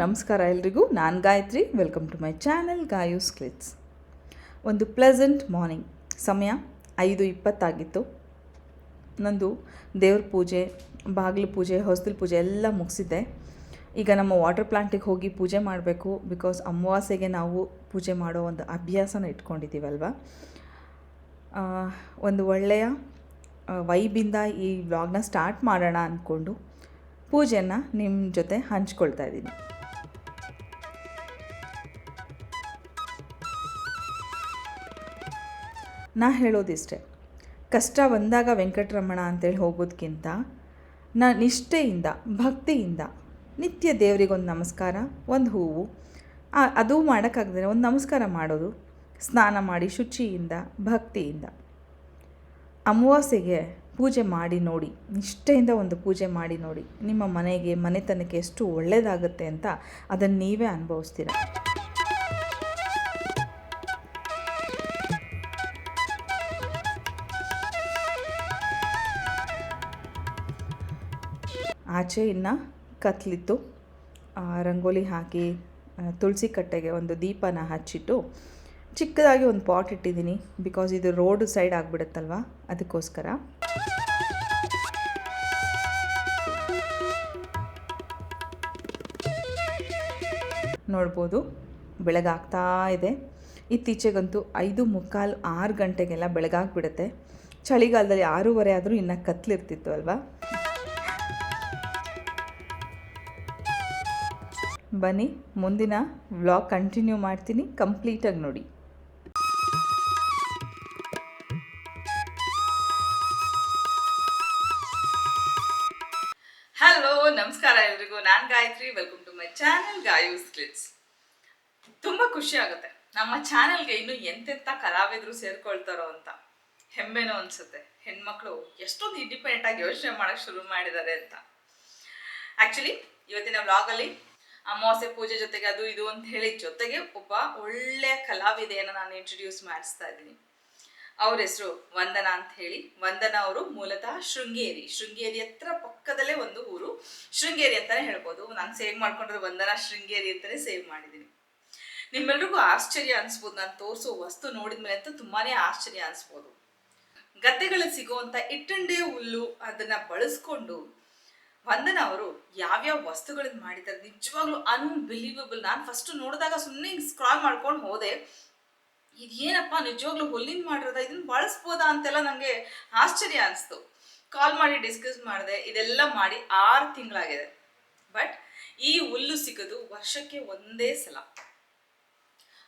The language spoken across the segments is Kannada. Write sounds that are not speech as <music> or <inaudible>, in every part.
ನಮಸ್ಕಾರ ಎಲ್ರಿಗೂ. ನಾನು Gayathri. Welcome to my channel ಗಾಯೂಸ್ ಕ್ಲಿಟ್ಸ್ ಒಂದು ಪ್ಲೆಸೆಂಟ್ ಮಾರ್ನಿಂಗ್ ಸಮಯ ಐದು ಇಪ್ಪತ್ತಾಗಿತ್ತು. ನಂದು ದೇವ್ರ ಪೂಜೆ, ಬಾಗಿಲು ಪೂಜೆ, ಹೊಸ್ತಿಲ್ ಪೂಜೆ ಎಲ್ಲ ಮುಗಿಸಿದ್ದೆ. ಈಗ ನಮ್ಮ ವಾಟರ್ ಪ್ಲಾಂಟಿಗೆ ಹೋಗಿ ಪೂಜೆ ಮಾಡಬೇಕು ಬಿಕಾಸ್ ಅಮಾವಾಸ್ಯೆಗೆ ನಾವು ಪೂಜೆ ಮಾಡೋ ಒಂದು ಅಭ್ಯಾಸನ ಇಟ್ಕೊಂಡಿದ್ದೀವಲ್ವ? ಒಂದು ಒಳ್ಳೆಯ ವೈಬಿಂದ ಈ ವ್ಲಾಗ್ನ ಸ್ಟಾರ್ಟ್ ಮಾಡೋಣ ಅಂದ್ಕೊಂಡು ಪೂಜೆಯನ್ನು ನಿಮ್ಮ ಜೊತೆ ಹಂಚ್ಕೊಳ್ತಾ ಇದ್ದೀನಿ. ನಾ ಹೇಳೋದಿಷ್ಟೆ. ಕಷ್ಟ ಬಂದಾಗ ವೆಂಕಟರಮಣ ಅಂತೇಳಿ ಹೋಗೋದಕ್ಕಿಂತ ನಾ ನಿಷ್ಠೆಯಿಂದ, ಭಕ್ತಿಯಿಂದ ನಿತ್ಯ ದೇವರಿಗೊಂದು ನಮಸ್ಕಾರ, ಒಂದು ಹೂವು ಅದು ಮಾಡೋಕ್ಕಾಗದೇ ಒಂದು ನಮಸ್ಕಾರ ಮಾಡೋದು, ಸ್ನಾನ ಮಾಡಿ ಶುಚಿಯಿಂದ, ಭಕ್ತಿಯಿಂದ. ಅಮಾವಾಸ್ಯೆಗೆ ಪೂಜೆ ಮಾಡಿ ನೋಡಿ, ನಿಷ್ಠೆಯಿಂದ ಒಂದು ಪೂಜೆ ಮಾಡಿ ನೋಡಿ, ನಿಮ್ಮ ಮನೆಗೆ, ಮನೆತನಕ್ಕೆ ಎಷ್ಟು ಒಳ್ಳೆಯದಾಗುತ್ತೆ ಅಂತ ಅದನ್ನು ನೀವೇ ಅನುಭವಿಸ್ತೀರ. ಆಚೆ ಇನ್ನು ಕತ್ಲಿತ್ತು. ರಂಗೋಲಿ ಹಾಕಿ ತುಳಸಿ ಕಟ್ಟೆಗೆ ಒಂದು ದೀಪನ ಹಚ್ಚಿಟ್ಟು ಚಿಕ್ಕದಾಗಿ ಒಂದು ಪಾಟ್ ಇಟ್ಟಿದ್ದೀನಿ. ಬಿಕಾಸ್ ಇದು ರೋಡ್ ಸೈಡ್ ಆಗಿಬಿಡುತ್ತಲ್ವ? ಅದಕ್ಕೋಸ್ಕರ. ನೋಡ್ಬೋದು, ಬೆಳಗಾಗ್ತಾ ಇದೆ. ಇತ್ತೀಚೆಗಂತೂ ಐದು ಮುಕ್ಕಾಲು ಆರು ಗಂಟೆಗೆಲ್ಲ ಬೆಳಗಾಗ್ಬಿಡುತ್ತೆ. ಚಳಿಗಾಲದಲ್ಲಿ ಆರೂವರೆ ಆದರೂ ಇನ್ನೂ ಕತ್ಲಿರ್ತಿತ್ತು ಅಲ್ವಾ? ಬನ್ನಿ, ಮುಂದಿನ ವ್ಲಾಗ್ ಕಂಟಿನ್ಯೂ ಮಾಡ್ತೀನಿ. ಕಂಪ್ಲೀಟಾಗಿ ನೋಡಿ. ಹಲೋ ನಮಸ್ಕಾರ ಎಲ್ರಿಗೂ. ನಾನು Gayathri. Welcome to my channel ಗಾಯೂಸ್ ಕ್ಲಿಟ್ಸ್ ತುಂಬ ಖುಷಿ ಆಗುತ್ತೆ. ನಮ್ಮ ಚಾನೆಲ್ಗೆ ಇನ್ನು ಎಂತೆಂಥ ಕಲಾವಿದರು ಸೇರ್ಕೊಳ್ತಾರೋ ಅಂತ ಹೆಮ್ಮೆನೋ ಅನ್ಸುತ್ತೆ. ಹೆಣ್ಮಕ್ಳು ಎಷ್ಟೊಂದು ಇಂಡಿಪೆಂಡೆಂಟ್ ಆಗಿ ಯೋಚನೆ ಮಾಡಕ್ ಶುರು ಮಾಡಿದ್ದಾರೆ ಅಂತ. ಆಕ್ಚುಲಿ ಇವತ್ತಿನ ವ್ಲಾಗಲ್ಲಿ ಅಮಾವಾಸ್ಯೆ ಪೂಜೆ ಜೊತೆಗೆ ಅದು ಇದು ಅಂತ ಹೇಳಿ ಜೊತೆಗೆ ಒಬ್ಬ ಒಳ್ಳೆಯ ಕಲಾವಿದೆಯನ್ನು ನಾನು ಇಂಟ್ರೊಡ್ಯೂಸ್ ಮಾಡಿಸ್ತಾ ಇದ್ದೀನಿ. ಅವ್ರ ಹೆಸರು ವಂದನಾ ಅಂತ ಹೇಳಿ. ವಂದನಾ ಅವರು ಮೂಲತಃ ಶೃಂಗೇರಿ. ಶೃಂಗೇರಿ ಹತ್ರ ಪಕ್ಕದಲ್ಲೇ ಒಂದು ಊರು. ಶೃಂಗೇರಿ ಅಂತಾನೆ ಹೇಳ್ಬೋದು. ನಾನು ಸೇವ್ ಮಾಡ್ಕೊಂಡ್ರೆ ವಂದನಾ ಶೃಂಗೇರಿ ಅಂತಾನೆ ಸೇವ್ ಮಾಡಿದ್ದೀನಿ. ನಿಮ್ಮೆಲ್ರಿಗೂ ಆಶ್ಚರ್ಯ ಅನ್ಸ್ಬೋದು. ನಾನು ತೋರಿಸೋ ವಸ್ತು ನೋಡಿದ ಮೇಲೆ ಅಂತೂ ತುಂಬಾನೇ ಆಶ್ಚರ್ಯ ಅನ್ಸ್ಬೋದು. ಗದ್ದೆಗಳಲ್ಲಿ ಸಿಗುವಂಥ ಇಟ್ಟಂಡೆ ಹುಲ್ಲು ಅದನ್ನ ಬಳಸ್ಕೊಂಡು ವಂದನಾ ಅವರು ಯಾವ್ಯಾವ ವಸ್ತುಗಳನ್ನ ಮಾಡಿದ್ದಾರೆ ನಿಜವಾಗ್ಲೂ ಅನ್ಬಿಲೀವಬಲ್ ನಾನು ಫಸ್ಟ್ ನೋಡಿದಾಗ ಸುಮ್ಮನೆ ಸ್ಕ್ರಾಲ್ ಮಾಡ್ಕೊಂಡು ಹೋದೆ. ಇದೇನಪ್ಪ ನಿಜವಾಗ್ಲೂ ಹುಲ್ಲಿಂದ ಮಾಡಿರೋದ? ಇದನ್ನ ಬಳಸ್ಬೋದಾ ಅಂತೆಲ್ಲ ನನಗೆ ಆಶ್ಚರ್ಯ ಅನಿಸ್ತು. ಕಾಲ್ ಮಾಡಿ ಡಿಸ್ಕಸ್ ಮಾಡಿದೆ. ಇದೆಲ್ಲ ಮಾಡಿ ಆರು ತಿಂಗಳಾಗಿದೆ. ಬಟ್ ಈ ಹುಲ್ಲು ಸಿಗೋದು ವರ್ಷಕ್ಕೆ ಒಂದೇ ಸಲ.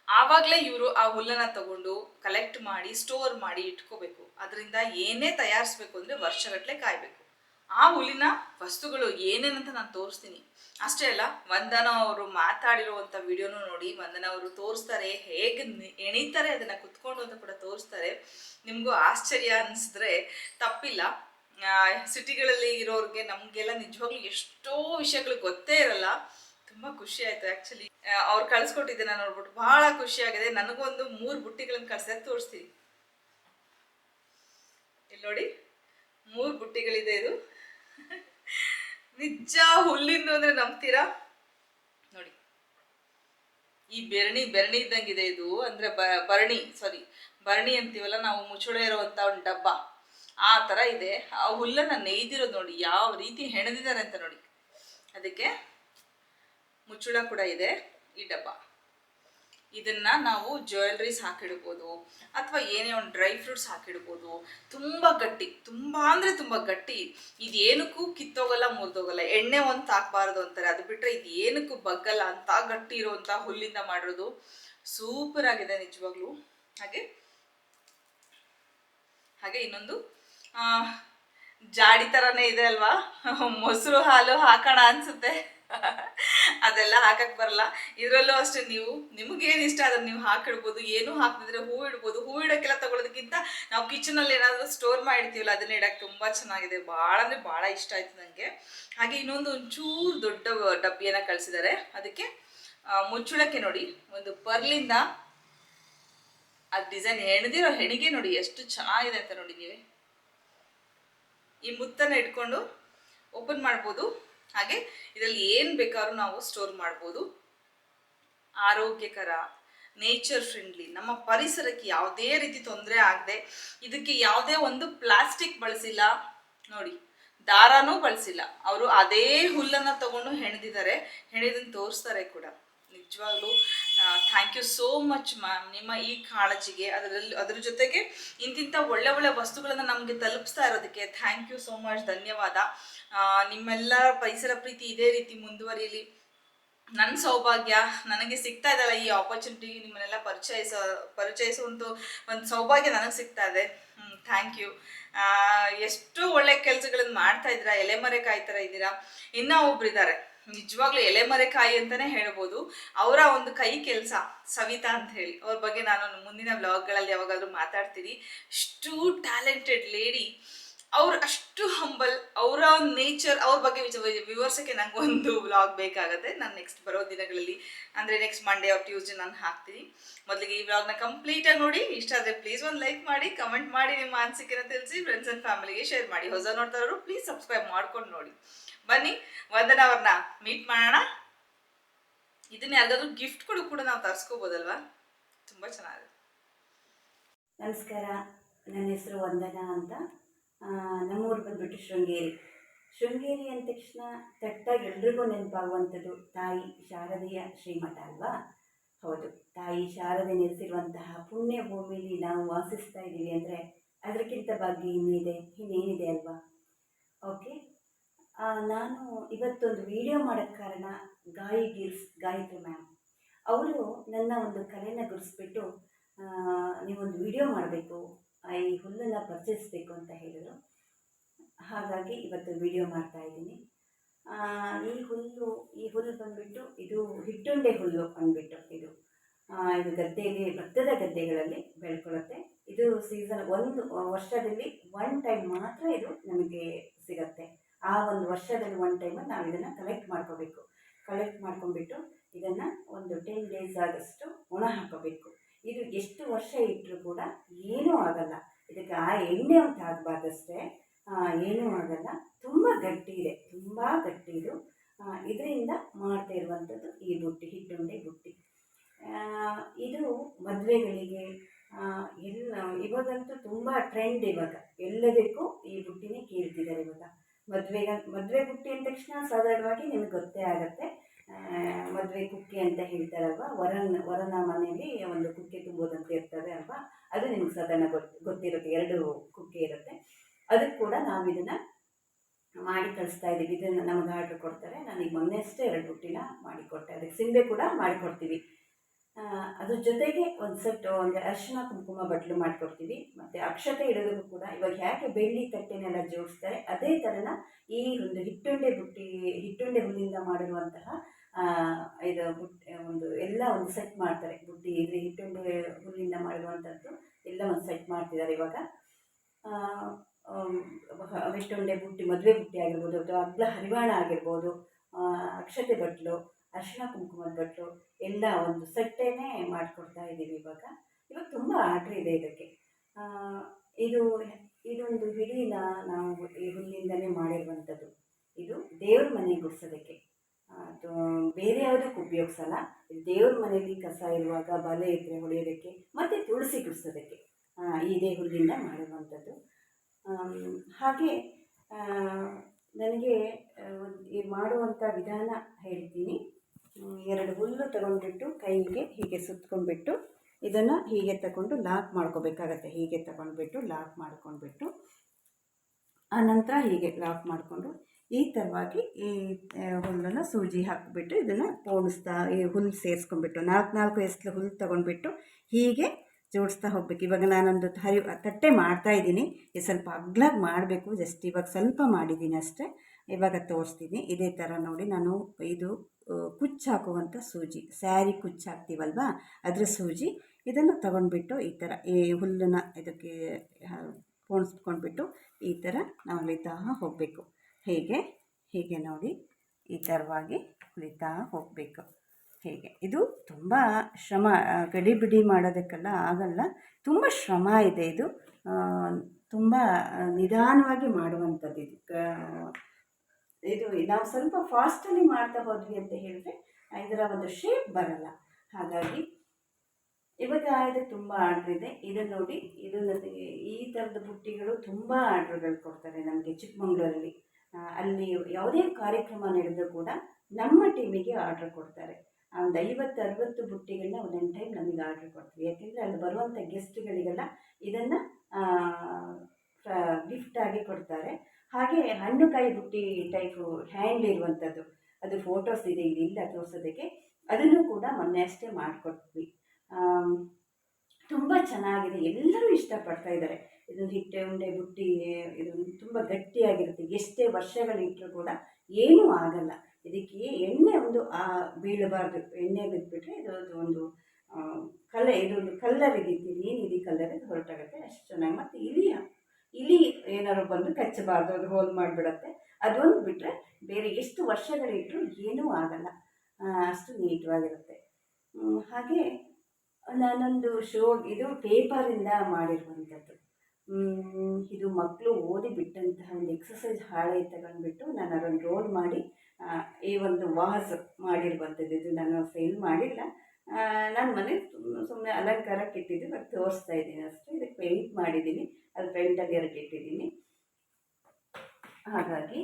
ಆವಾಗಲೇ ಇವರು ಆ ಹುಲ್ಲನ್ನ ತಗೊಂಡು ಕಲೆಕ್ಟ್ ಮಾಡಿ ಸ್ಟೋರ್ ಮಾಡಿ ಇಟ್ಕೋಬೇಕು. ಅದರಿಂದ ಏನೇ ತಯಾರಿಸ್ಬೇಕು ಅಂದ್ರೆ ವರ್ಷಗಟ್ಟಲೆ ಕಾಯ್ಬೇಕು. ಆ ಹುಲಿನ ವಸ್ತುಗಳು ಏನೇನಂತ ನಾನು ತೋರಿಸ್ತೀನಿ. ಅಷ್ಟೇ ಅಲ್ಲ, ವಂದನಾ ಅವರು ಮಾತಾಡಿರುವಂಥ ವಿಡಿಯೋನು ನೋಡಿ, ವಂದನಾ ಅವರು ತೋರಿಸ್ತಾರೆ, ಹೇಗೆ ಎಣೀತಾರೆ ಅದನ್ನ ಕುತ್ಕೊಂಡು ಅಂತ ಕೂಡ ತೋರಿಸ್ತಾರೆ. ನಿಮಗೂ ಆಶ್ಚರ್ಯ ಅನಿಸಿದ್ರೆ ತಪ್ಪಿಲ್ಲ. ಸಿಟಿಗಳಲ್ಲಿ ಇರೋರಿಗೆ ನಮಗೆಲ್ಲ ನಿಜವಾಗ್ಲೂ ಎಷ್ಟೋ ವಿಷಯಗಳು ಗೊತ್ತೇ ಇರಲ್ಲ. ತುಂಬಾ ಖುಷಿ ಆಯ್ತು ಆಕ್ಚುಲಿ ಅವ್ರು ನಾನು ನೋಡ್ಬಿಟ್ಟು ಬಹಳ ಖುಷಿ ಆಗಿದೆ. ನನಗೊಂದು ಮೂರು ಬುಟ್ಟಿಗಳನ್ನ ಕಳ್ಸಿದ್ರೆ ತೋರಿಸ್ತೀನಿ. ಇಲ್ಲಿ ನೋಡಿ, ಮೂರು ಬುಟ್ಟಿಗಳಿದೆ ಇದು. ನಿಜ ಹುಲ್ಲಿಂದು ಅಂದ್ರೆ ನಂಬ್ತೀರಾ? ನೋಡಿ. ಈ ಬೆರಣಿ ಬೆರಣಿ ಇದ್ದಂಗಿದೆ ಇದು. ಅಂದ್ರೆ ಭರಣಿ ಸಾರಿ ಭರಣಿ ಅಂತೀವಲ್ಲ, ನಾವು ಮುಚ್ಚುಳ ಇರುವಂತ ಒಂದು ಡಬ್ಬ. ಆ ತರ ಇದೆ. ಆ ಹುಲ್ಲನ್ನ ನೇಯ್ದಿರೋದು ನೋಡಿ. ಯಾವ ರೀತಿ ಹೆಣೆದಿದ್ದಾರೆ ಅಂತ ನೋಡಿ. ಅದಕ್ಕೆ ಮುಚ್ಚುಳ ಕೂಡ ಇದೆ ಈ ಡಬ್ಬ. ಇದನ್ನ ನಾವು ಜ್ಯುವೆಲ್ರೀಸ್ ಹಾಕಿಡ್ಬೋದು ಅಥವಾ ಏನೇ ಒಂದು ಡ್ರೈ ಫ್ರೂಟ್ಸ್ ಹಾಕಿಡ್ಬೋದು ತುಂಬ ಗಟ್ಟಿ ತುಂಬ ಅಂದ್ರೆ ತುಂಬ ಗಟ್ಟಿ. ಇದು ಏನಕ್ಕೂ ಕಿತ್ತೋಗಲ್ಲ ಮುರಿದೋಗಲ್ಲ. ಎಣ್ಣೆ ಒಂದು ತಾಕಬಾರ್ದು ಅಂತಾರೆ. ಅದು ಬಿಟ್ರೆ ಇದು ಏನಕ್ಕೂ ಬಗ್ಗಲ್ಲ ಅಂತ ಗಟ್ಟಿ ಇರೋವಂಥ ಹುಲ್ಲಿಂದ ಮಾಡಿರೋದು. ಸೂಪರ್ ಆಗಿದೆ ನಿಜವಾಗ್ಲೂ. ಹಾಗೆ ಹಾಗೆ ಇನ್ನೊಂದು ಆ, ಜಾಡಿ ಥರನೇ ಇದೆ ಅಲ್ವಾ? <laughs> ಮೊಸರು ಹಾಲು ಹಾಕೋಣ ಅನ್ಸುತ್ತೆ. ಅದೆಲ್ಲ ಹಾಕಕ್ ಬರಲ್ಲ. ಇದರಲ್ಲೂ ಅಷ್ಟೇ ನೀವು, ನಿಮಗೇನು ಇಷ್ಟ ಅದನ್ನ ನೀವು ಹಾಕಿಡ್ಬೋದು, ಏನು ಹಾಕಿದ್ರೆ ಹೂ ಇಡ್ಬೋದು, ಹೂ ಇಡೋಕ್ಕೆಲ್ಲ ತಗೊಳ್ಳೋದಕ್ಕಿಂತ ನಾವು ಕಿಚನಲ್ಲಿ ಏನಾದರೂ ಸ್ಟೋರ್ ಮಾಡಿರ್ತೀವಲ್ಲ, ಅದನ್ನ ಇಡಕ್ಕೆ ತುಂಬ ಚೆನ್ನಾಗಿದೆ. ಭಾಳ ಅಂದರೆ ಭಾಳ ಇಷ್ಟ ಆಯ್ತು ನನಗೆ ಹಾಗೆ ಇನ್ನೊಂದು ಒಂಚೂರು ದೊಡ್ಡ ಡಬ್ಬಿಯನ್ನು ಕಳಿಸಿದ್ದಾರೆ ಅದಕ್ಕೆ ಮುಚ್ಚುಳಕ್ಕೆ ನೋಡಿ, ಒಂದು ಪರ್ಲಿಂದ ಆ ಡಿಸೈನ್ ಹೆಣದಿರೋ ಹೆಣಿಗೆ ನೋಡಿ, ಎಷ್ಟು ಚೆನ್ನಾಗಿದೆ ಅಂತ ನೋಡಿ ಈ ಮುತ್ತನ್ನ ಇಟ್ಕೊಂಡು ಓಪನ್ ಮಾಡ್ಬೋದು. ಹಾಗೆ ಇದರಲ್ಲಿ ಏನು ಬೇಕಾದ್ರೂ ನಾವು ಸ್ಟೋರ್ ಮಾಡ್ಬೋದು. ಆರೋಗ್ಯಕರ ನೇಚರ್ ಫ್ರೆಂಡ್ಲಿ ನಮ್ಮ ಪರಿಸರಕ್ಕೆ ಯಾವುದೇ ರೀತಿ ತೊಂದರೆ ಆಗದೆ ಇದಕ್ಕೆ ಯಾವುದೇ ಒಂದು ಪ್ಲಾಸ್ಟಿಕ್ ಬಳಸಿಲ್ಲ. ನೋಡಿ, ದಾರನೂ ಬಳಸಿಲ್ಲ. ಅವರು ಅದೇ ಹುಲ್ಲನ್ನು ತಗೊಂಡು ಹೆಣೆದಿದ್ದಾರೆ. ಹೆಣೆದನ್ನು ತೋರಿಸ್ತಾರೆ ಕೂಡ. ನಿಜವಾಗ್ಲೂ thank you so much ma'am ನಿಮ್ಮ ಈ ಕಾಳಜಿಗೆ, ಅದರಲ್ಲಿ, ಅದ್ರ ಜೊತೆಗೆ ಇಂತಿಂಥ ಒಳ್ಳೆ ಒಳ್ಳೆ ವಸ್ತುಗಳನ್ನು ನಮಗೆ ತಲುಪಿಸ್ತಾ ಇರೋದಕ್ಕೆ ಥ್ಯಾಂಕ್ ಯು ಸೋ ಮಚ್ ಧನ್ಯವಾದ. ನಿಮ್ಮೆಲ್ಲ ಪರಿಸರ ಪ್ರೀತಿ ಇದೇ ರೀತಿ ಮುಂದುವರಿಯಲಿ ನನ್ನ ಸೌಭಾಗ್ಯ ನನಗೆ ಸಿಗ್ತಾ ಇದೆಲ್ಲ ಈ ಆಪರ್ಚುನಿಟಿ ನಿಮ್ಮನ್ನೆಲ್ಲ ಪರಿಚಯಿಸೋ ಪರಿಚಯಿಸುವಂಥ ಒಂದು ಸೌಭಾಗ್ಯ ನನಗೆ ಸಿಗ್ತಾ ಇದೆ. ಥ್ಯಾಂಕ್ ಯು ಎಷ್ಟು ಒಳ್ಳೆ ಕೆಲಸಗಳನ್ನು ಮಾಡ್ತಾ ಇದ್ದೀರಾ ಎಲೆಮರೆಕಾಯಿ ಥರ ಇದ್ದೀರಾ. ಇನ್ನೂ ಒಬ್ರು ಇದ್ದಾರೆ ನಿಜವಾಗ್ಲೂ ಎಲೆಮರೆಕಾಯಿ ಅಂತಾನೆ ಹೇಳ್ಬೋದು. ಅವರ ಒಂದು ಕೈ ಕೆಲಸ ಸವಿತಾ ಅಂತ ಹೇಳಿ. ಅವ್ರ ಬಗ್ಗೆ ನಾನು ಮುಂದಿನ ವ್ಲಾಗ್ಗಳಲ್ಲಿ ಯಾವಾಗಾದ್ರೂ ಮಾತಾಡ್ತೀನಿ. ಅಷ್ಟು ಟ್ಯಾಲೆಂಟೆಡ್ ಲೇಡಿ ಅವ್ರು ಅಷ್ಟು ಹಂಬಲ್ ಅವರ ನೇಚರ್ ಅವ್ರ ಬಗ್ಗೆ ವಿವರ್ಸಕ್ಕೆ ನಂಗೆ ಒಂದು ವ್ಲಾಗ್ ಬೇಕಾಗುತ್ತೆ. ನಾನು ನೆಕ್ಸ್ಟ್ ಬರೋ ದಿನಗಳಲ್ಲಿ, ಅಂದರೆ ನೆಕ್ಸ್ಟ್ ಮಂಡೇ ಆರ್ ಟ್ಯೂಸ್ಡೇ ನಾನು ಹಾಕ್ತೀನಿ. ಮೊದಲಿಗೆ ಈ ವ್ಲಾಗ್ನ ಕಂಪ್ಲೀಟಾಗಿ ನೋಡಿ. ಇಷ್ಟ ಆದರೆ ಪ್ಲೀಸ್ ಒಂದು ಲೈಕ್ ಮಾಡಿ ಕಮೆಂಟ್ ಮಾಡಿ, ನಿಮ್ಮ ಅನಿಸಿಕೆನ ತಿಳಿಸಿ ಫ್ರೆಂಡ್ಸ್ ಆ್ಯಂಡ್ ಫ್ಯಾಮಿಲಿಗೆ ಶೇರ್ ಮಾಡಿ. ಹೊಸ ನೋಡ್ತಾರವರು ಪ್ಲೀಸ್ ಸಬ್ಸ್ಕ್ರೈಬ್ ಮಾಡ್ಕೊಂಡು ನೋಡಿ. ಬನ್ನಿ, ವಂದನ ಅವ್ರನ್ನ ಮೀಟ್ ಮಾಡೋಣ. ಇದನ್ನ ಯಾರಿಗಾದ್ರೂ ಗಿಫ್ಟ್ ಕೊಡು ಕೂಡ ನಾವು ತರಿಸ್ಕೋಬೋದಲ್ವಾ? ತುಂಬ ಚೆನ್ನಾಗಿದೆ ನಮಸ್ಕಾರ. ನನ್ನ ಹೆಸರು ವಂದನಾ ಅಂತ. ನಮ್ಮೂರು ಬಂದ್ಬಿಟ್ಟು ಶೃಂಗೇರಿ. ಶೃಂಗೇರಿ ಅಂದ ತಕ್ಷಣ ತಟ್ಟಾಗಿ ಎಲ್ರಿಗೂ ನೆನಪಾಗುವಂಥದ್ದು ತಾಯಿ ಶಾರದೆಯ ಶ್ರೀಮಠ ಅಲ್ವಾ? ಹೌದು, ತಾಯಿ ಶಾರದೆ ನೆಲೆಸಿರುವಂತಹ ಪುಣ್ಯ ಭೂಮಿಲಿ ನಾವು ವಾಸಿಸ್ತಾ ಇದ್ದೀವಿ ಅಂದರೆ ಅದಕ್ಕಿಂತ ಭಾಗ್ಯ ಇನ್ನಿದೆ, ಇನ್ನೇನಿದೆ ಅಲ್ವಾ? ಓಕೆ ನಾನು ಇವತ್ತೊಂದು ವಿಡಿಯೋ ಮಾಡೋಕ್ಕೆ ಕಾರಣ ಗಾಯಿ ಗಿರ್ಸ್, ಗಾಯತ್ರಿ ಮ್ಯಾಮ್ ಅವರು ನನ್ನ ಒಂದು ಕಲೆನ ಗುರುಸ್ಬಿಟ್ಟು ನೀವೊಂದು ವಿಡಿಯೋ ಮಾಡಬೇಕು. ಈ ಹುಲ್ಲನ್ನು ಪರಿಚಯಿಸ್ಬೇಕು ಅಂತ ಹೇಳಿದರು. ಹಾಗಾಗಿ ಇವತ್ತು ವಿಡಿಯೋ ಮಾಡ್ತಾ ಇದ್ದೀನಿ. ಈ ಹುಲ್ಲು ಈ ಹುಲ್ಲು ಬಂದ್ಬಿಟ್ಟು ಇದು ಹಿಟ್ಟುಂಡೆ ಹುಲ್ಲು ಅಂದ್ಬಿಟ್ಟು ಇದು. ಇದು ಗದ್ದೆಯಲ್ಲಿ ಭತ್ತದ ಗದ್ದೆಗಳಲ್ಲಿ ಬೆಳ್ಕೊಳ್ಳುತ್ತೆ. ಇದು ಸೀಸನ್ ಒಂದು ವರ್ಷದಲ್ಲಿ ಒನ್ ಟೈಮ್ ಮಾತ್ರ ಇದು ನಮಗೆ ಸಿಗತ್ತೆ. ಆ ಒಂದು ವರ್ಷದಲ್ಲಿ ಒನ್ ಟೈಮಲ್ಲಿ ನಾವು ಇದನ್ನು ಕಲೆಕ್ಟ್ ಮಾಡ್ಕೋಬೇಕು. ಕಲೆಕ್ಟ್ ಮಾಡ್ಕೊಂಡ್ಬಿಟ್ಟು ಇದನ್ನು ಒಂದು ಟೆನ್ ಡೇಸ್ ಆದಷ್ಟು ಒಣ ಹಾಕೋಬೇಕು ಇದು ಎಷ್ಟು ವರ್ಷ ಇಟ್ಟರೂ ಕೂಡ ಏನೂ ಆಗಲ್ಲ. ಇದಕ್ಕೆ ಆ ಎಣ್ಣೆ ಅಂತ ಆಗಬಾರ್ದಷ್ಟೇ. ಏನೂ ಆಗಲ್ಲ. ತುಂಬ ಗಟ್ಟಿ ಇದೆ. ತುಂಬ ಗಟ್ಟಿ ಇದು. ಇದರಿಂದ ಮಾಡ್ತಾ ಇರುವಂಥದ್ದು ಈ ಬುಟ್ಟಿ, ಹಿಟ್ಟುಂಡೆ ಬುಟ್ಟಿ. ಇದು ಮದುವೆಗಳಿಗೆ ಎಲ್ಲ, ಇವಾಗಂತೂ ತುಂಬ ಟ್ರೆಂಡ್ ಇವಾಗ. ಎಲ್ಲದಕ್ಕೂ ಈ ಬುಟ್ಟಿನೇ ಕೇಳ್ತಿದ್ದಾರೆ ಇವಾಗ. ಮದುವೆಗ, ಮದುವೆ ಬುಟ್ಟಿ ಅಂದ ತಕ್ಷಣ ಸಾಧಾರಣವಾಗಿ ನಿಮಗೆ ಗೊತ್ತೇ ಆಗುತ್ತೆ. ವರನ ವರನ ಮನೆಯಲ್ಲಿ ಒಂದು ಕುಕ್ಕೆ ತುಂಬೋದಂತ ಇರ್ತದೆ ಅಲ್ವಾ? ಅದು ನಿಮ್ಗೆ ಸಾಧಾರಣ ಗೊತ್ತು ಗೊತ್ತಿರುತ್ತೆ, ಎರಡು ಕುಕ್ಕೆ ಇರುತ್ತೆ. ಅದಕ್ಕೆ ಕೂಡ ನಾವು ಇದನ್ನು ಮಾಡಿ ಕಳಿಸ್ತಾ ಇದ್ದೀವಿ. ಇದನ್ನು ನಮಗೆ ಆರ್ಡ್ರ್ ಕೊಡ್ತಾರೆ. ನನಗೆ ಮೊನ್ನೆ ಅಷ್ಟೇ ಎರಡು ಮಾಡಿ ಕೊಟ್ಟೆ. ಅದಕ್ಕೆ ಸಿಂಬೆ ಕೂಡ ಮಾಡಿಕೊಡ್ತೀವಿ ಅದ್ರ ಜೊತೆಗೆ ಒಂದು ಸೆಟ್, ಒಂದು ಅರಿಶಿನ ಕುಂಕುಮ ಬಟ್ಲು ಮಾಡಿಕೊಡ್ತೀವಿ ಮತ್ತು ಅಕ್ಷತೆ ಇಡೋದಕ್ಕೂ ಕೂಡ ಇವಾಗ ಯಾಕೆ ಬೆಳ್ಳಿ ತಟ್ಟೆನೆಲ್ಲ ಜೋಡಿಸ್ತಾರೆ? ಅದೇ ಥರನ ಈ ಒಂದು ಹಿಟ್ಟುಂಡೆ ಬುಟ್ಟಿ, ಹಿಟ್ಟುಂಡೆ ಹುಲ್ಲಿಂದ ಮಾಡಿರುವಂತಹ ಇದು ಬುಟ್ಟಿ, ಒಂದು ಎಲ್ಲ ಒಂದು ಸೆಟ್ ಮಾಡ್ತಾರೆ. ಬುಟ್ಟಿ ಇಲ್ಲಿ ಹಿಟ್ಟುಂಡೆ ಹುಲ್ಲಿಂದ ಮಾಡಿರುವಂಥದ್ದು ಎಲ್ಲ ಒಂದು ಸೆಟ್ ಮಾಡ್ತಿದ್ದಾರೆ ಇವಾಗ. ಹಿಟ್ಟುಂಡೆ ಬುಟ್ಟಿ, ಮದುವೆ ಬುಟ್ಟಿ ಆಗಿರ್ಬೋದು, ಅಥವಾ ಅಗ್ಲ ಹರಿವಾಣ ಆಗಿರ್ಬೋದು ಅಕ್ಷತೆ ಬಟ್ಲು ಅರ್ಶಿನ ಕುಂಕುಮದ ಬಟ್ಲು, ಎಲ್ಲ ಒಂದು ಸೆಟ್ಟೇನೆ ಮಾಡಿಕೊಡ್ತಾ ಇದ್ದೀವಿ ಇವಾಗ. ಇವಾಗ ತುಂಬ ಆರ್ಡ್ರ್ ಇದೆ ಇದಕ್ಕೆ. ಇದು, ಇದೊಂದು ಹಿಡಿನ ನಾವು ಈ ಹುಲ್ಲಿಂದಲೇ ಮಾಡಿರುವಂಥದ್ದು. ಇದು ದೇವ್ರ ಮನೆಗೆ ಗುಡ್ಸೋದಕ್ಕೆ. ಬೇರೆ ಯಾವುದಕ್ಕೆ ಉಪಯೋಗಿಸಲ್ಲ. ದೇವ್ರ ಮನೆಯಲ್ಲಿ ಕಸ ಇರುವಾಗ ಬಲೆ ಇದ್ದರೆ ಹೊಡೆಯೋದಕ್ಕೆ, ಮತ್ತು ತುಳಸಿ ಕುಡಿಸೋದಕ್ಕೆ ಈ ಹುಲ್ಲಿಂದ ಮಾಡಿರುವಂಥದ್ದು ಹಾಗೆ ನನಗೆ ಮಾಡುವಂಥ ವಿಧಾನ ಹೇಳ್ತೀನಿ. ಎರಡು ಹುಲ್ಲು ತಗೊಂಡ್ಬಿಟ್ಟು ಕೈಗೆ ಹೀಗೆ ಸುತ್ಕೊಂಡ್ಬಿಟ್ಟು, ಇದನ್ನು ಹೀಗೆ ತಗೊಂಡು ಲಾಕ್ ಮಾಡ್ಕೋಬೇಕಾಗತ್ತೆ. ಹೀಗೆ ತಗೊಂಡ್ಬಿಟ್ಟು ಲಾಕ್ ಮಾಡ್ಕೊಂಡ್ಬಿಟ್ಟು, ಆ ನಂತರ ಹೀಗೆ ಲಾಕ್ ಮಾಡಿಕೊಂಡು ಈ ಥರವಾಗಿ ಈ ಹುಲ್ಲನ್ನು ಸೂಜಿ ಹಾಕಿಬಿಟ್ಟು ಇದನ್ನು ಪೋಣಿಸ್ತಾ ಈ ಹುಲ್ಲು ಸೇರಿಸ್ಕೊಂಡ್ಬಿಟ್ಟು, ನಾಲ್ಕು ನಾಲ್ಕು ಎಸ್ಲು ಹುಲ್ಲು ತೊಗೊಂಡ್ಬಿಟ್ಟು ಹೀಗೆ ಜೋಡಿಸ್ತಾ ಹೋಗ್ಬೇಕು. ಇವಾಗ ನಾನೊಂದು ಹರಿ, ತಟ್ಟೆ ಮಾಡ್ತಾ ಇದ್ದೀನಿ. ಇದು ಸ್ವಲ್ಪ ಅಗ್ಲಾಗಿ ಮಾಡಬೇಕು, ಜಸ್ಟ್ ಇವಾಗ ಸ್ವಲ್ಪ ಮಾಡಿದ್ದೀನಿ ಅಷ್ಟೇ. ಇವಾಗ ತೋರಿಸ್ತೀನಿ. ಇದೇ ಥರ ನೋಡಿ ನಾನು ಇದು ಕುಚ್ಚು ಹಾಕುವಂಥ ಸೂಜಿ, ಸ್ಯಾರಿ ಕುಚ್ಚು ಹಾಕ್ತೀವಲ್ವಾ? ಅದರ ಸೂಜಿ ಇದನ್ನು ತಗೊಂಡ್ಬಿಟ್ಟು ಈ ಥರ ಈ ಹುಲ್ಲನ್ನು ಇದಕ್ಕೆ ಪೋಣಿಸ್ಕೊಂಡ್ಬಿಟ್ಟು ಈ ಥರ ನಾವು ಹೋಗಬೇಕು. ಹೀಗೆ? ಹೀಗೆ ನೋಡಿ? ಈ ಥರವಾಗಿ ಹೊಲಿತಾ ಹೋಗಬೇಕು. ಹೀಗೆ? ಇದು ತುಂಬ ಶ್ರಮ ಗಡಿ ಗಡಿಬಿಡಿ ಮಾಡೋದಕ್ಕೆಲ್ಲ ಆಗಲ್ಲ. ತುಂಬ ಶ್ರಮ ಇದೆ ಇದು. ತುಂಬ ನಿಧಾನವಾಗಿ ಮಾಡುವಂಥದ್ದು ಇದು. ಇದು ನಾವು ಸ್ವಲ್ಪ ಫಾಸ್ಟಲ್ಲಿ ಮಾಡ್ತಾ ಹೋದ್ವಿ ಅಂತ ಹೇಳಿದ್ರೆ ಇದರ ಒಂದು ಶೇಪ್ ಬರಲ್ಲ. ಹಾಗಾಗಿ ಇವಾಗ ಇದು ತುಂಬ ಆರ್ಡ್ರ್ ಇದೆ. ಇದನ್ನು ನೋಡಿ, ಇದು ಈ ಥರದ ಬುಟ್ಟಿಗಳು ತುಂಬ ಆರ್ಡ್ರ್ಗಳು ಕೊಡ್ತಾರೆ ನಮಗೆ ಚಿಕ್ಕಮಂಗ್ಳೂರಲ್ಲಿ. ಅಲ್ಲಿ ಯಾವುದೇ ಕಾರ್ಯಕ್ರಮ ನಡೆದರೂ ಕೂಡ ನಮ್ಮ ಟೀಮಿಗೆ ಆರ್ಡ್ರ್ ಕೊಡ್ತಾರೆ. ಒಂದು ಐವತ್ತು, ಅರವತ್ತು ಬುಟ್ಟಿಗಳನ್ನ ಒಂದೊಂದು ಟೈಮ್ ನಮಗೆ ಆರ್ಡ್ರ್ ಕೊಡ್ತೀವಿ. ಯಾಕೆಂದರೆ ಅಲ್ಲಿ ಬರುವಂಥ ಗೆಸ್ಟ್ಗಳಿಗೆಲ್ಲ ಇದನ್ನು ಗಿಫ್ಟಾಗಿ ಕೊಡ್ತಾರೆ. ಹಾಗೆ ಹಣ್ಣುಕಾಯಿ ಬುಟ್ಟಿ ಟೈಪು ಹ್ಯಾಂಡ್ ಇರುವಂಥದ್ದು ಅದು ಫೋಟೋಸ್ ಇದೆ ಇಲ್ಲ ತೋರಿಸೋದಕ್ಕೆ, ಅದನ್ನು ಕೂಡ ಮೊನ್ನೆ ಅಷ್ಟೇ ಮಾಡಿಕೊಟ್ವಿ. ತುಂಬ ಚೆನ್ನಾಗಿದೆ. ಎಲ್ಲರೂ ಇಷ್ಟಪಡ್ತಾ ಇದ್ದಾರೆ. ಇದು ಹಿಟ್ಟೆ ಉಂಡೆ, ಬುಟ್ಟಿ ಇದು ತುಂಬ ಗಟ್ಟಿಯಾಗಿರುತ್ತೆ. ಎಷ್ಟೇ ವರ್ಷಗಳಿಟ್ಟರೂ ಕೂಡ ಏನೂ ಆಗಲ್ಲ. ಇದಕ್ಕೆ ಎಣ್ಣೆ ಒಂದು, ಆ, ಬೀಳಬಾರ್ದು. ಎಣ್ಣೆ ಬಿದ್ದುಬಿಟ್ರೆ ಇದು ಒಂದು ಕಲ ಇದೊಂದು ಕಲ್ಲರ್ ಇದೀತಿ ಏನಿದೆ ಕಲ್ಲರ್ ಇದು ಹೊರಟಾಗುತ್ತೆ. ಅಷ್ಟು ಚೆನ್ನಾಗಿ ಮತ್ತು ಇಲಿ ಇಲಿ ಏನಾದ್ರು ಬಂದು ಕಚ್ಚಬಾರ್ದು. ಅದು ಹೋಲ್ ಮಾಡಿಬಿಡತ್ತೆ. ಅದೊಂದು ಬಿಟ್ಟರೆ ಬೇರೆ ಎಷ್ಟು ವರ್ಷಗಳಿಟ್ಟರು ಏನೂ ಆಗಲ್ಲ. ಅಷ್ಟು ನೀಟ್ವಾಗಿರುತ್ತೆ. ಹಾಗೆ ನಾನೊಂದು ಶೋ, ಇದು ಪೇಪರಿಂದ ಮಾಡಿರುವಂಥದ್ದು. ಇದು ಮಕ್ಕಳು ಓದಿ ಬಿಟ್ಟಂತಹ ಒಂದು ಎಕ್ಸಸೈಸ್ ಹಾಳೆ ತಗೊಂಡ್ಬಿಟ್ಟು ನಾನು ಅದನ್ನು ರೋಲ್ ಮಾಡಿ ಈ ಒಂದು ವಾಸ್ ಮಾಡಿರುವಂಥದ್ದು. ಇದು ನಾನು ಫೇಲ್ ಮಾಡಿಲ್ಲ. ನಾನು ಮನೆ ಸುಮ್ಮನೆ ಅಲಂಕಾರಕ್ಕೆ ಇಟ್ಟಿದ್ದೆ ಬಟ್ ತೋರಿಸ್ತಾ ಇದ್ದೀನಿ ಅಷ್ಟೇ. ಇದಕ್ಕೆ ಪೇಂಟ್ ಮಾಡಿದ್ದೀನಿ. ಅದು ಪೇಂಟಲ್ಲಿ ಎರಡು ಇಟ್ಟಿದ್ದೀನಿ. ಹಾಗಾಗಿ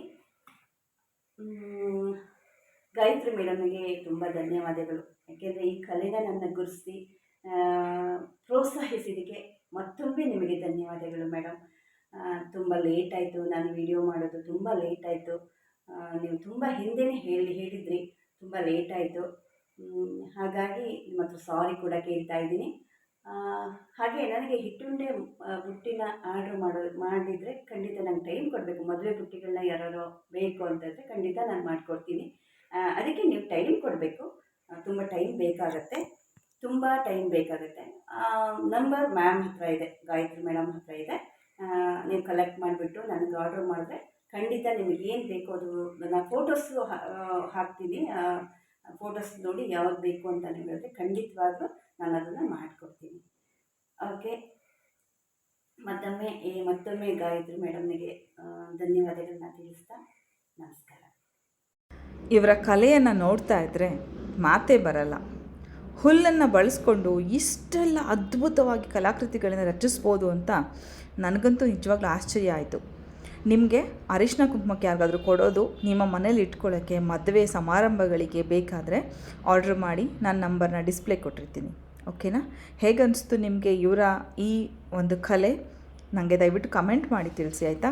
ಗಾಯತ್ರಿ ಮೇಡಮ್ಗೆ ತುಂಬ ಧನ್ಯವಾದಗಳು. ಯಾಕೆಂದರೆ ಈ ಕಲೆನ ನನ್ನ ಗುರುಸಿ ಪ್ರೋತ್ಸಾಹಿಸಿದ್ದಕ್ಕೆ ಮತ್ತೊಮ್ಮೆ ನಿಮಗೆ ಧನ್ಯವಾದಗಳು ಮೇಡಮ್ ತುಂಬ ಲೇಟ್ ಆಯಿತು. ನಾನು ವಿಡಿಯೋ ಮಾಡೋದು ತುಂಬ ಲೇಟ್ ಆಯಿತು. ನೀವು ತುಂಬ ಹಿಂದೆನೇ ಹೇಳಿ, ಹೇಳಿದ್ರಿ. ತುಂಬ ಲೇಟ್ ಆಯಿತು. ಹಾಗಾಗಿ ನಿಮ್ಮ ಸಾರಿ ಕೂಡ ಕೇಳ್ತಾ ಇದ್ದೀನಿ. ಹಾಗೆ ನನಗೆ ಹಿಟ್ಟುಂಡೆ ಬುಟ್ಟಿನ ಆರ್ಡ್ರ್ ಮಾಡೋ ಮಾಡಿದರೆ ಖಂಡಿತ ನಂಗೆ ಟೈಮ್ ಕೊಡಬೇಕು. ಮದುವೆ ಬುಟ್ಟಿಗಳನ್ನ ಯಾರು ಬೇಕು ಅಂತಂದರೆ ಖಂಡಿತ ನಾನು ಮಾಡಿಕೊಡ್ತೀನಿ. ಅದಕ್ಕೆ ನೀವು ಟೈಮ್ ಕೊಡಬೇಕು. ತುಂಬ ಟೈಮ್ ಬೇಕಾಗತ್ತೆ. ತುಂಬ ಟೈಮ್ ಬೇಕಾಗುತ್ತೆ. ನಂಬರ್ ಮ್ಯಾಮ್ ಹತ್ರ ಇದೆ, ಗಾಯತ್ರಿ ಮೇಡಮ್ ಹತ್ರ ಇದೆ. ನೀವು ಕಲೆಕ್ಟ್ ಮಾಡಿಬಿಟ್ಟು ನನಗೆ ಆರ್ಡ್ರ್ ಮಾಡಿದ್ರೆ ಖಂಡಿತ ನಿಮಗೆ ಏನು ಬೇಕು ಅದು ನಾನು ಫೋಟೋಸು ಹಾಕ್ತೀನಿ. ಫೋಟೋಸ್ ನೋಡಿ ಯಾವ್ದು ಬೇಕು ಅಂತ ನೀವು ಹೇಳಿದ್ರೆ ಖಂಡಿತವಾಗ್ಲೂ ನಾನು ಅದನ್ನು ಮಾಡಿಕೊಡ್ತೀನಿ. ಓಕೆ ಮತ್ತೊಮ್ಮೆ ಮತ್ತೊಮ್ಮೆ ಗಾಯತ್ರಿ ಮೇಡಮ್ನಿಗೆ ಧನ್ಯವಾದಗಳನ್ನ ತಿಳಿಸ್ತಾ ನಮಸ್ಕಾರ. ಇವರ ಕಲೆಯನ್ನು ನೋಡ್ತಾ ಇದ್ದರೆ ಮಾತೇ ಬರಲ್ಲ. ಹುಲ್ಲನ್ನು ಬಳಸ್ಕೊಂಡು ಇಷ್ಟೆಲ್ಲ ಅದ್ಭುತವಾಗಿ ಕಲಾಕೃತಿಗಳನ್ನು ರಚಿಸ್ಬೋದು ಅಂತ ನನಗಂತೂ ನಿಜವಾಗ್ಲೂ ಆಶ್ಚರ್ಯ ಆಯಿತು. ನಿಮಗೆ ಅರಿಶಿನ ಕುಂಕುಮಕ್ಕೆ ಯಾರಿಗಾದರೂ ಕೊಡೋದು, ನಿಮ್ಮ ಮನೇಲಿ ಇಟ್ಕೊಳ್ಳೋಕ್ಕೆ ಮದುವೆ ಸಮಾರಂಭಗಳಿಗೆ ಬೇಕಾದರೆ ಆರ್ಡ್ರ್ ಮಾಡಿ ನಾನು ನಂಬರ್ನ ಡಿಸ್ಪ್ಲೇ ಕೊಟ್ಟಿರ್ತೀನಿ. ಓಕೆನಾ ಹೇಗನ್ನಿಸ್ತು ನಿಮಗೆ ಇವರ ಈ ಒಂದು ಕಲೆ? ನನಗೆ ದಯವಿಟ್ಟು ಕಮೆಂಟ್ ಮಾಡಿ ತಿಳಿಸಿ, ಆಯಿತಾ?